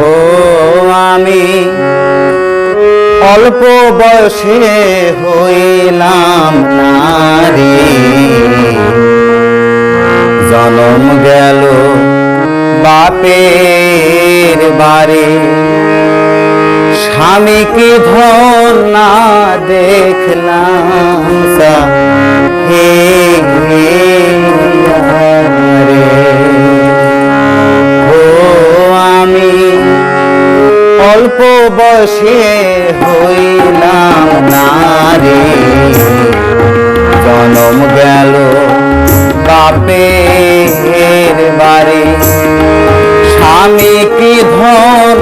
ও আমি অল্প বয়সে হইলাম নারী। জনম গেল বাপের বাড়ি। স্বামীকে ধন না দেখলাম হে অল্প বসে হইলাম নারে। জনম গেল বাপের বাড়ি। স্বামী কি ধন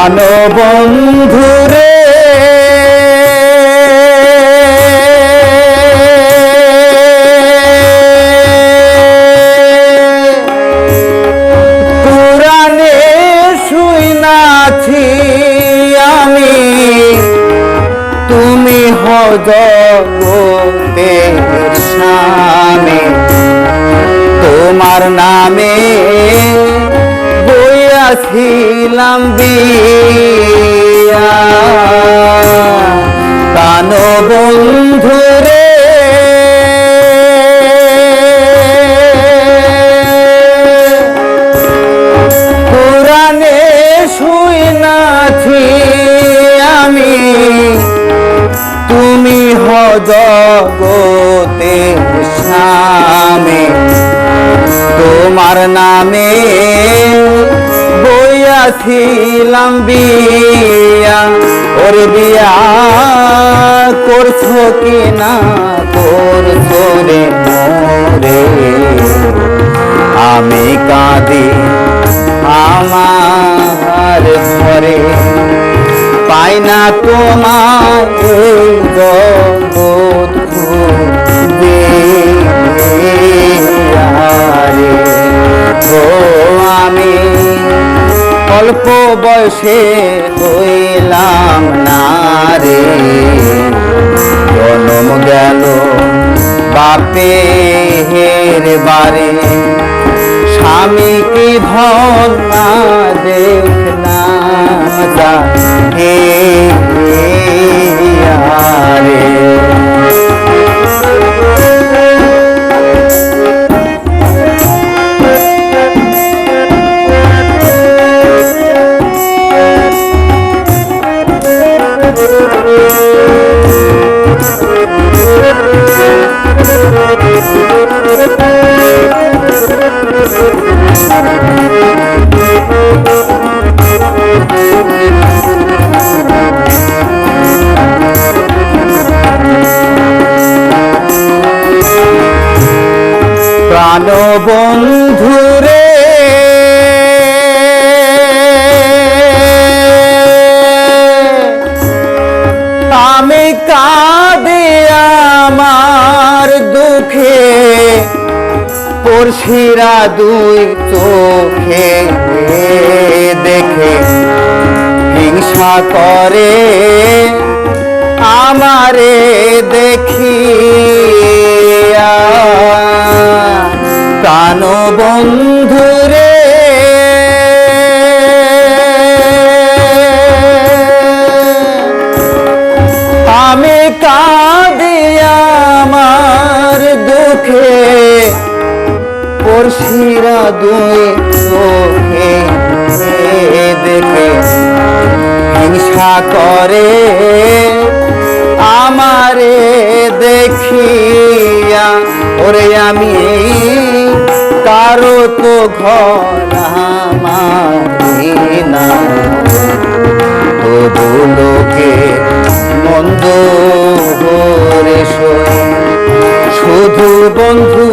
প্রাণ বন্ধুরে পুরাণে শুইনাছি আমি। তুমি স্বামী তোমার নামে বইয়াছিলাম বিয়া কান বন্ধুরে পুরাণে শুই নাছি আমি। তুমি হজগতে স্বামী তোমার নামে বইয়াছিলাম বিয়া, ওর বিয়া করছ কি না? করছ রে মোরে। আমি কাঁদি আমার ঘরে। পাই না বয়সে প্রাণ বন্ধুরে আমি কাঁদে আমার দুঃখে পড়শিরা দুই চোখে দেখে হিংসা করে আমারে দেখিয়া পড়শিরা দুই চোখে দেখে হিংসা করে। আমারে দেখিয়া, ওরে আমি কারও তো ঘর আমার না। তবু লোকে মন্দ শুধু বন্ধু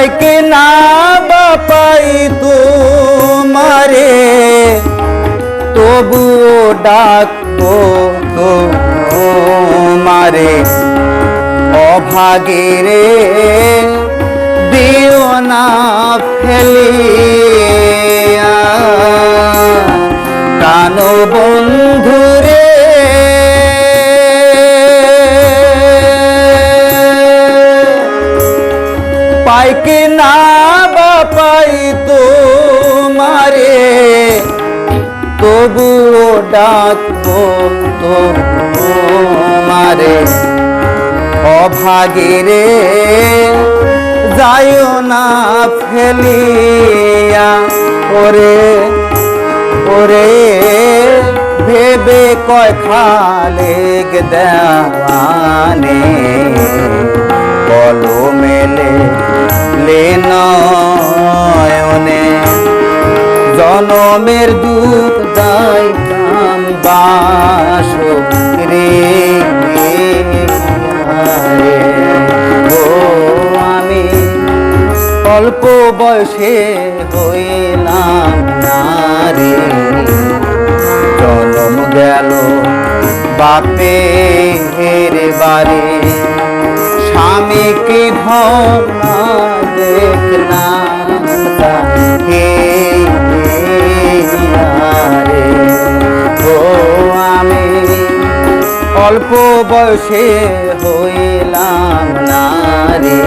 পাইকে না বা পাই তোমারে তবুও মারে অভাগেরে দিও না ফেলিয়া। প্রাণ বন্ধুরে পাইকে না বা পাই তোমারে তবুও ডাকবো তোমারে। অভাগিরে যাইও না ফেলিয়া ওরে ওরে। ভেবে কয় খালেক দেওয়ানে মেলে লেনয়নে জনমের দুধ দাইতাম বাস রে। ও আমি অল্প বয়সে হইলাম নারী জনম গেল বাপের বাড়ি। স্বামীকে ধনা দেখলাম আমি অল্প বয়সে হইলাম নারী।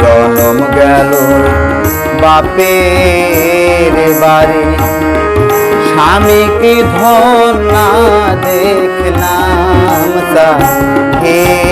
জনম গেল বাপের বাড়ি। स्वामी की धोना देखना मता हे